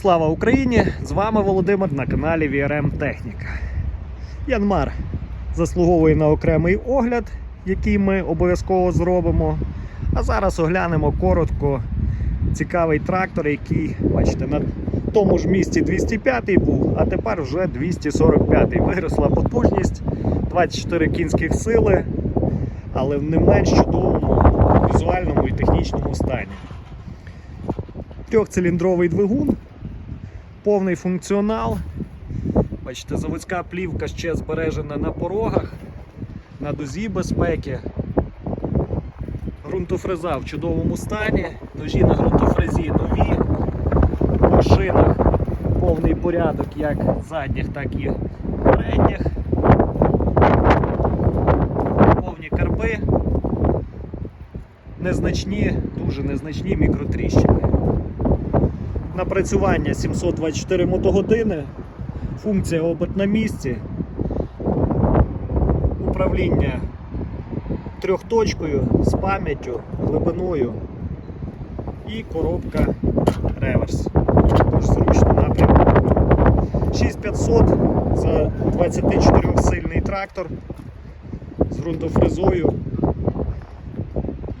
Слава Україні! З вами Володимир на каналі VRM Техніка. Янмар заслуговує на окремий огляд, який ми обов'язково зробимо. А зараз оглянемо коротко цікавий трактор, який, бачите, на тому ж місці 205 був, а тепер вже 245. Виросла потужність, 24 кінських сили, але в не менш чудовому візуальному і технічному стані. Трьохциліндровий двигун, повний функціонал. Бачите, заводська плівка ще збережена на порогах, на дозі безпеки. Грунтофреза в чудовому стані, ножі на ґрунтофрезі нові, в шинах повний порядок як задніх, так і передніх. Повні карби, незначні, дуже незначні мікротріщини. Напрацювання 724 мотогодини, функція оберт на місці, управління трьохточкою з пам'яттю, глибиною і коробка реверс. Також зручно напрямку. 6500 за 24 сильний трактор з ґрунтофрезою.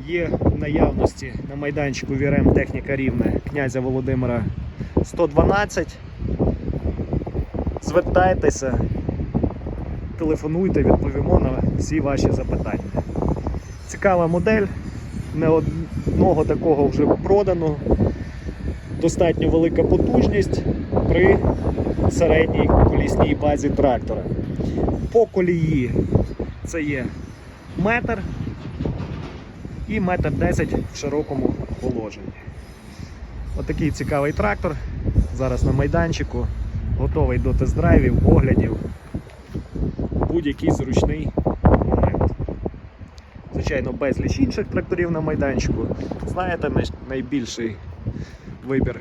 Є в наявності на майданчику VRM техніка рівне князя Володимира 112. Звертайтеся, телефонуйте, відповімо на всі ваші запитання. Цікава модель, не одного такого вже продано. Достатньо велика потужність при середній колісній базі трактора. По колії це є метр і метр 10 в широкому положенні. Отакий цікавий трактор. Зараз на майданчику, готовий до тест-драйвів, оглядів. Будь-який зручний момент. Звичайно, безліч інших тракторів на майданчику. Знаєте, найбільший вибір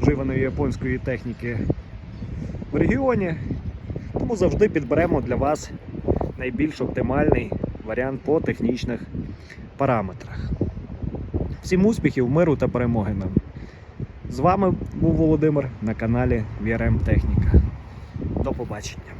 вживаної японської техніки в регіоні. Тому завжди підберемо для вас найбільш оптимальний варіант по технічних параметрах. Всім успіхів, миру та перемоги нам! З вами був Володимир на каналі VRM Техніка. До побачення.